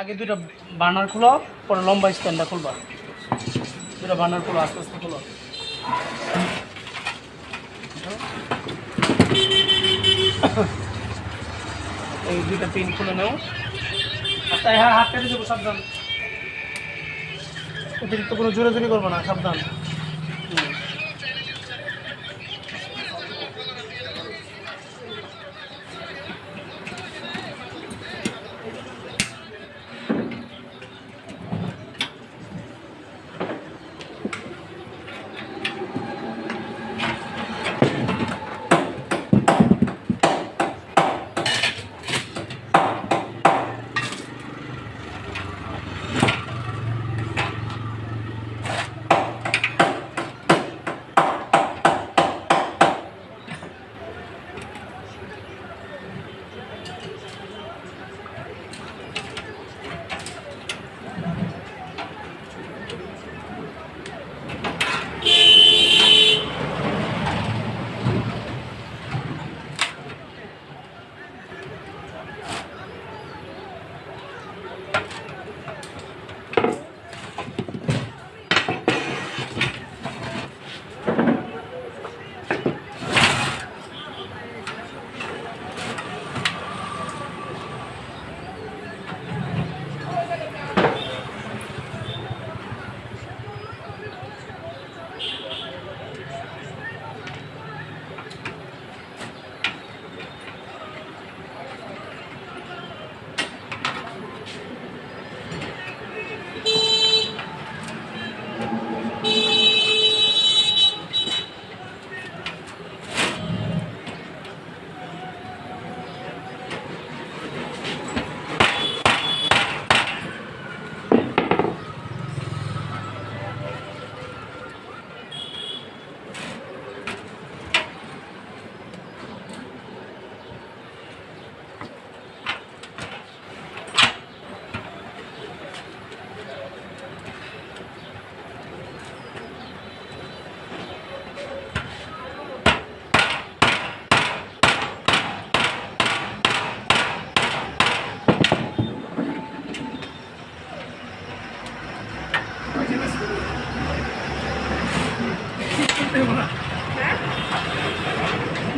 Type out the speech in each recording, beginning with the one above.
আগে দুইটা বার্নার খুলো, পরে লম্বা স্ট্যান্ডটা খুলবা। দুইটা বার্নার খুলো, আস্তে আস্তে খুলো। এই দুইটা পিন খুলে নেও। আচ্ছা হ্যাঁ হাত কেটে দেবো, সাবধান। অতিরিক্ত কোনো জোরে জোরে করব না, সাবধান।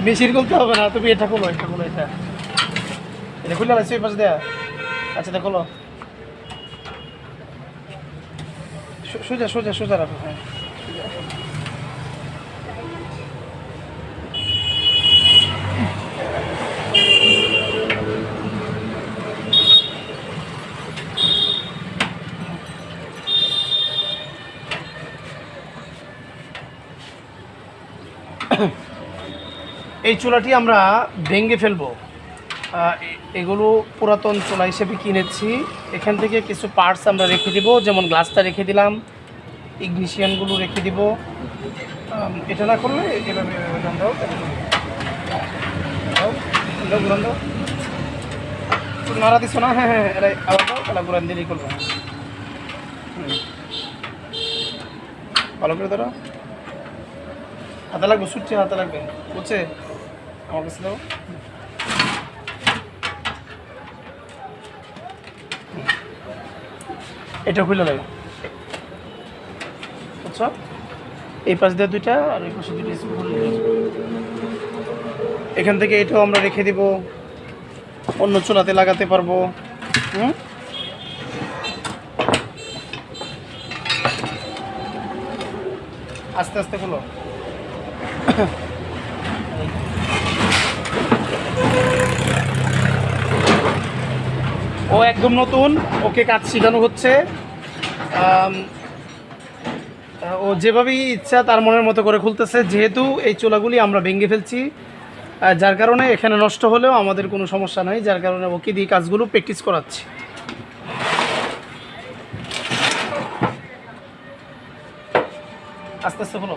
বেশির করতে হবে না, তুমি এটা খোলো এটা খোলো, এটা। এটা খুলে লাগছে ওই পাশে দেয়া। আচ্ছা দেখো সোজা সোজা সোজা রাখো হ্যাঁ। এই চুলাটি আমরা ভেঙে ফেলব। এগুলো পুরাতন চুলা হিসেবে কিনেছি। এখান থেকে কিছু পার্টস আমরা রেখে দিব, যেমন গ্লাসটা রেখে দিলাম ইগনিশিয়ানগুলো রেখে দিব। এটা না করলে নাড়া দিছো না? হ্যাঁ হ্যাঁ এটা আবার দাও, তাহলে দিলেই করব। ভালো করে ধরো। হাতে লাগবে সুচ্ছে হাতে লাগবে বুঝছে আমার কাছে দাও এটা খুলে লাগবে বুঝছ এই পাশ দিয়ে দুইটা, আর এই পাশে দুইটা। এখান থেকে এটাও আমরা রেখে দিব। অন্য চুলাতে লাগাতে পারব। হুম? আস্তে আস্তে খুলো। ও একদম নতুন, ওকে কাজ শেখানো হচ্ছে। ও যেভাবেই ইচ্ছা তার মনের মতো করে খুলতেছে, যেহেতু এই চোলাগুলি আমরা ভেঙে ফেলছি যার কারণে এখানে নষ্ট হলেও আমাদের কোনো সমস্যা নাই, যার কারণে ওকে দিয়ে কাজগুলো প্র্যাকটিস করাচ্ছি। আস্তে আস্তে হলো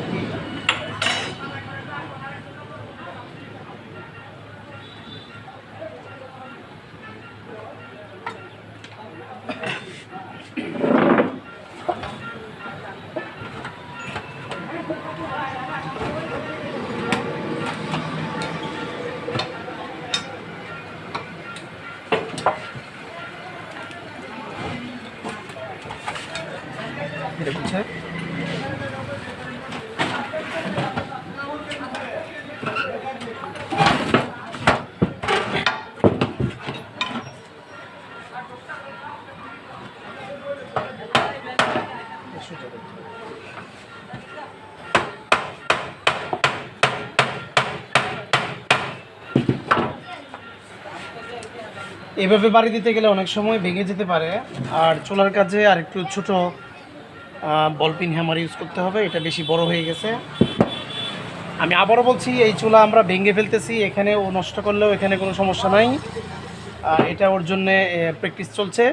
এভাবে বাড়ি দিতে গেলে অনেক সময় ভেঙে যেতে পারে। আর চুলার কাজে আর একটু ছোট বল পিন হ্যামার ইউজ করতে হবে, এটা বেশি বড় হয়ে গেছে। আমি আবারও বলছি, এই চুলা আমরা ভেঙে ফেলতেছি এখানে ও নষ্ট করলেও এখানে কোনো সমস্যা নাই। এটা ওর জন্যে প্র্যাকটিস চলছে।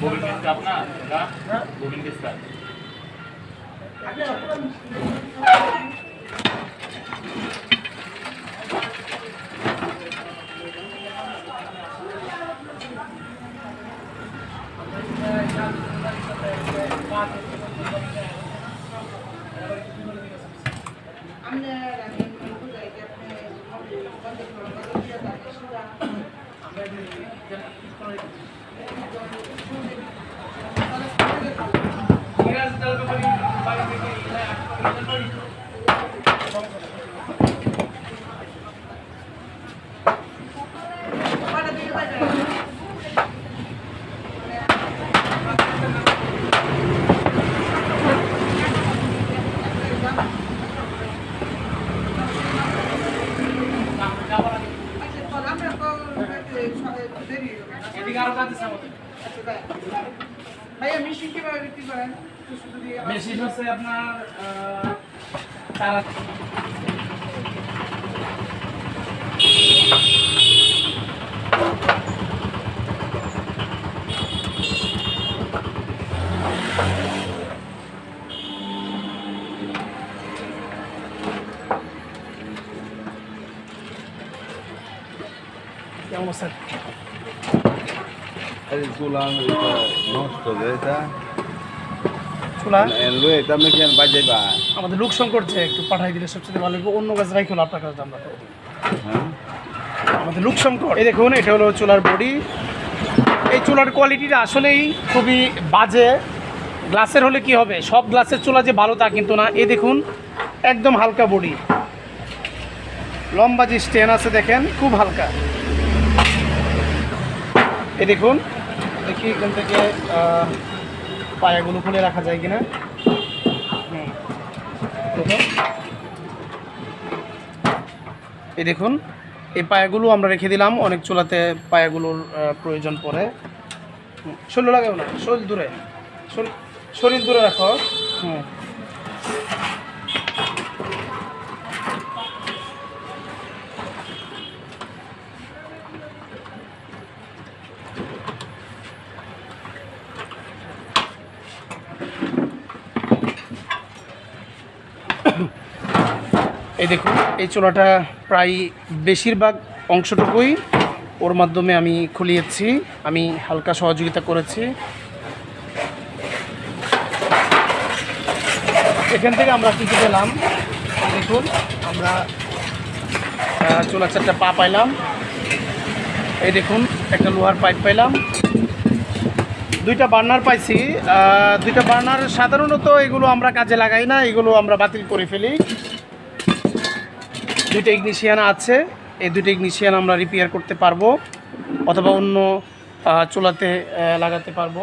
बोबिन किसका अपना का बोबिन किसका ভাইয়া মিষ্টি কীভাবে বিক্রি করেন? মেশিন হচ্ছে আপনার তারা কেমন El itu নষ্ট এটা। চুলা এলো এটা আমি কেন বাজে আমাদের লোক সংকট যে একটু পাঠাই দিলে সবচেয়ে ভালো অন্য কাজ রাখি হলো আপনার কাছে আমরা হ্যাঁ। আমাদের লুক সংকট এই দেখুন এটা হলো চুলার বডি। এই চুলার কোয়ালিটিটা আসলেই খুবই বাজে। গ্লাসের হলে কি হবে? সব গ্লাসের চুলা যে ভালো তা কিন্তু না। এই দেখুন একদম হালকা বডি। লম্বা যে স্টেন আছে দেখেন খুব হালকা। এই দেখুন দেখি এখান থেকে পায়াগুলো খুলে রাখা যায় কিনা? হুম। দেখুন এই দেখুন এই পায়াগুলো আমরা রেখে দিলাম অনেক চুলাতে পায়াগুলোর প্রয়োজন পড়ে। হুম, শরীর লাগাও না শরীর দূরে শরীর- শরীর দূরে রাখো। হুম। এই দেখুন, এই চোলাটা প্রায় বেশিরভাগ অংশটুকুই ওর মাধ্যমে আমি খুলিয়েছি, আমি হালকা সহযোগিতা করেছি। এখান থেকে আমরা কী কী পেলাম? দেখুন, আমরা চুলার চারটা পা পাইলাম। এই দেখুন, একটা লোহার পাইপ পাইলাম। দুইটা বার্নার পাইছি দুইটা বার্নার সাধারণত এগুলো আমরা কাজে লাগাই না, এগুলো আমরা বাতিল করে ফেলি। দুইটা ইগনিশিয়ান আছে। এই দুটো ইগনিশিয়ান আমরা রিপেয়ার করতে পারব অথবা অন্য চুলাতে লাগাতে পারব।